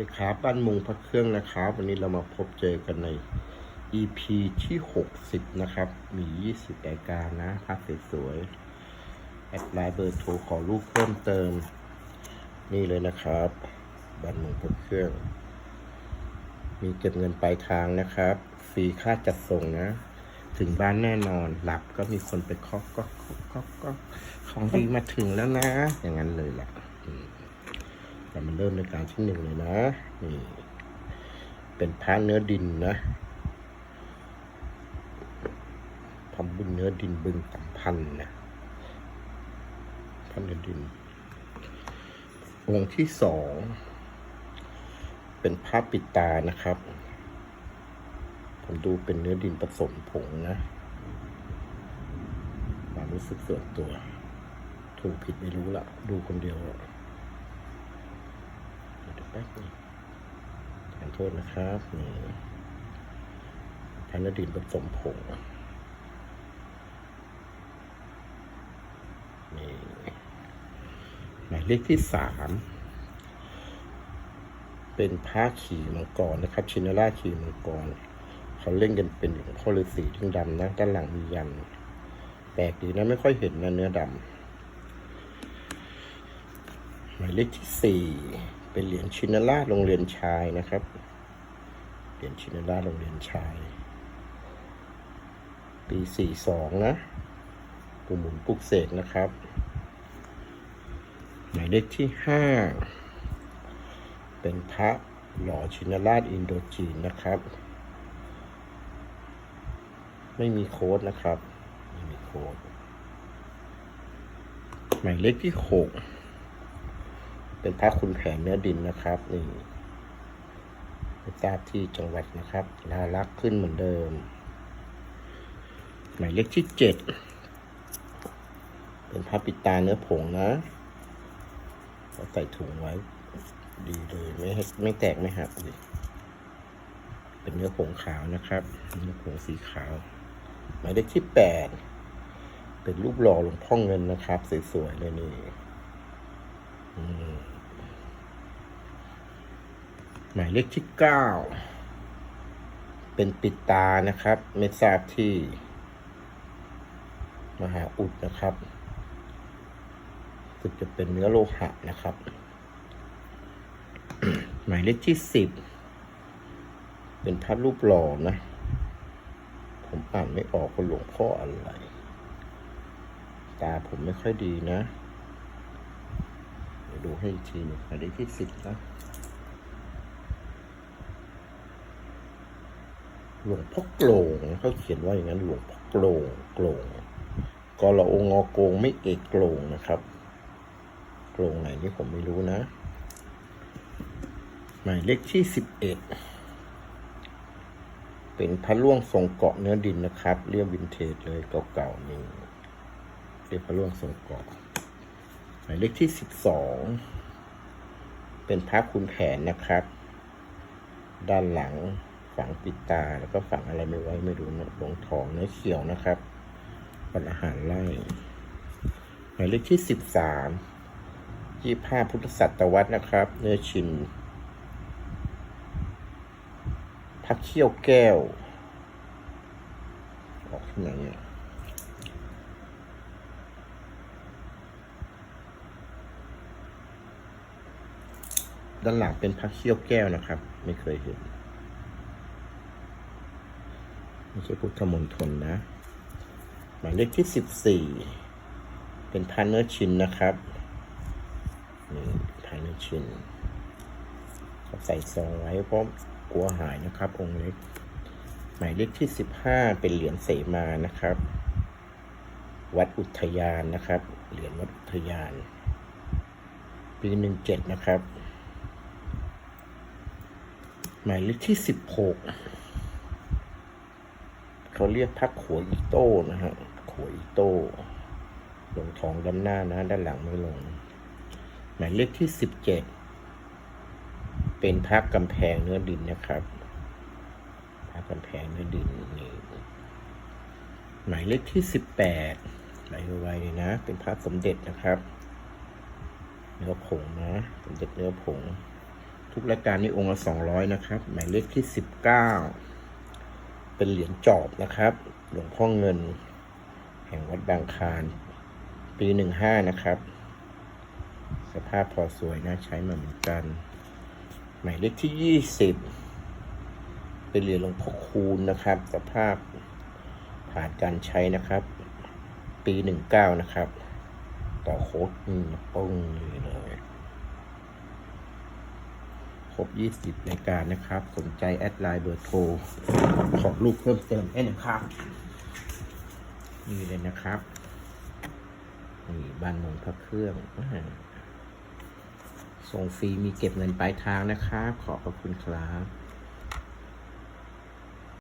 ดีครับบ้านมุงพระเครื่องนะครับวันนี้เรามาพบเจอกันใน EP ที่ 60 นะครับ มี 20 รายการนะภาพสวยๆแอดไลน์เบอร์โทรขอรูปเพิ่มเติม นี่เลยนะครับบ้านมุงพระเครื่อง มีเก็บเงินปลายทางนะครับ ฟรีค่าจัดส่งนะ ถึงบ้านแน่นอนหลับก็มีคนไปเคาะก็ก็ก็ของดีมาถึงแล้วนะ อย่างนั้นเลยแหละ เรามาเริ่มในการที่หนึ่งเลยนะ นี่ เป็นพระเนื้อดินนะทำบุญเนื้อดินบึงสัมพันธ์นะพระเนื้อดิน องค์ที่สอง เป็นพระปิดตานะครับ ผมดูเป็นเนื้อดินผสมผงนะความรู้สึกส่วนตัว ถูกผิดไม่รู้ละดูคนเดียวอะเดี๋ยว แป๊บนึงขอโทษนะครับนี่พันดินผสมผงนี่หมายเลขที่สามเป็นผ้าขี่มังกรนะครับ ชินราขี่มังกรเขาเล่นกันเป็นหลวงพ่อฤาษีทึงดำนะด้านหลังมียันแปลกดีนะไม่ค่อยเห็นนะเนื้อดำหมายเลขที่สี่ เป็นเหรียญชินราชโรงเรียนชายนะครับ เหรียญชินราชโรงเรียนชาย ปีสี่สองนะปูหมุนปุกเสกนะครับหมายเลขที่ห้าเป็นพระหล่อชินราชอินโดจีนนะครับ ไม่มีโค้ดนะครับ ไม่มีโค้ดหมายเลขที่หก เป็นพระคุณแผนเนื้อดินนะครับนี่ทราบที่จังหวัดนะครับลาลักขึ้นเหมือนเดิม หมายเลขที่เจ็ดเป็นพระปิตาเนื้อผงนะเราใส่ถุงไว้ ดีเลยไม่ให้ไม่แตกไม่หักเลยเป็นเนื้อผงขาวนะครับ เนื้อผงสีขาว หมายเลขที่แปดเป็นรูปหล่อหลวงพ่อเงินนะครับ สวยๆเลยนี่ หมายเลขที่เก้าเป็นปิดตานะครับไม่ทราบที่ มหาอุดนะครับสึกจะเป็นเนื้อโลหะนะครับ หมายเลขที่สิบเป็นพระรูปหล่อนะ ผมอ่านไม่ออกว่าหลวงพ่ออะไร ตาผมไม่ค่อยดีนะ ยวดูให้อีกทีหนึงหมายเลขที่สิบนะหลวงพ่อโกลงเขาเขียนว่าอย่างนั้นหลวงพ่อโกลงโกลงกอลองงอโกงไม่เอกโกลงนะครับโกลงไหนนี่ผมไม่รู้นะ หมายเลขที่สิบเอ็ดเป็นพระล่วงทรงเกาะเนื้อดินนะครับ เรียกวินเทจเลยเก่าๆนี่เรียกพระล่วงทรงเกาะ หมายเลขที่สิบสอง เป็นพระคุณแผนนะครับ ด้านหลังฝังปิดตาแล้วก็ฝังอะไรไม่ไว้ไม่รู้นะลงทองเนื้อเขียวนะครับป็นอาหารไล่หมายเลขที่สิบสามยี่ห้าพุทธศตวรรษนะครับ เนื้อชินพระเขี้ยวแก้วออกที่ไหนอะ ด้านหลังเป็นพระเขี้ยวแก้วนะครับ ไม่เคยเห็น ไม่ใช่พุทธมณฑลนะ หมายเลขที่สิบสี่เป็นพันเนื้อชินนะครับนี่พันเนื้อชินเขาใส่ซองไว้เพราะกลัวหายนะครับ องค์เล็ก หมายเลขที่สิบห้าเป็นเหรียญเสมานะครับ วัดอุทยานนะครับ เหรียญวัดอุทยาน ปีหนึ่งเจ็ดนะครับ หมายเลขที่สิบหกเขาเรียกพักขัวอีโต้นะฮะขัวอีโต้ลงทองด้านหน้านะ ด้านหลังไม่ลง หมายเลขที่สิบเจ็ดเป็นพักกำแพงเนื้อดินนะครับพักกำแพงเนื้อดินนี่หมายเลขที่สิบแปดไหลไวๆเลยนะ เป็นพระสมเด็จนะครับ เนื้อผงนะ สมเด็จเนื้อผง ทุกรายการนี่องค์ละสองร้อยนะครับ หมายเลขที่สิบเก้าเป็นเหรียญจอบนะครับ หลวงพ่อเงิน แห่งวัดบางคานปีหนึ่งห้านะครับ สภาพพอสวยนะใช้มาเหมือนกัน หมายเลขที่ยี่สิบเป็นเหรียญหลวงพ่อคูณนะครับ สภาพผ่านการใช้นะครับ ปีหนึ่งเก้านะครับ ต่อโค้ดอืมปึ้งเลย ครบ 20 ในการนะครับ สนใจแอดไลน์เบอร์โทร ขอรูปเพิ่มเติมได้นะครับ นี่เลยนะครับนี่บ้านหมงพระเครื่องส่งฟรีมีเก็บเงินปลายทางนะครับ ขอบพระคุณครับ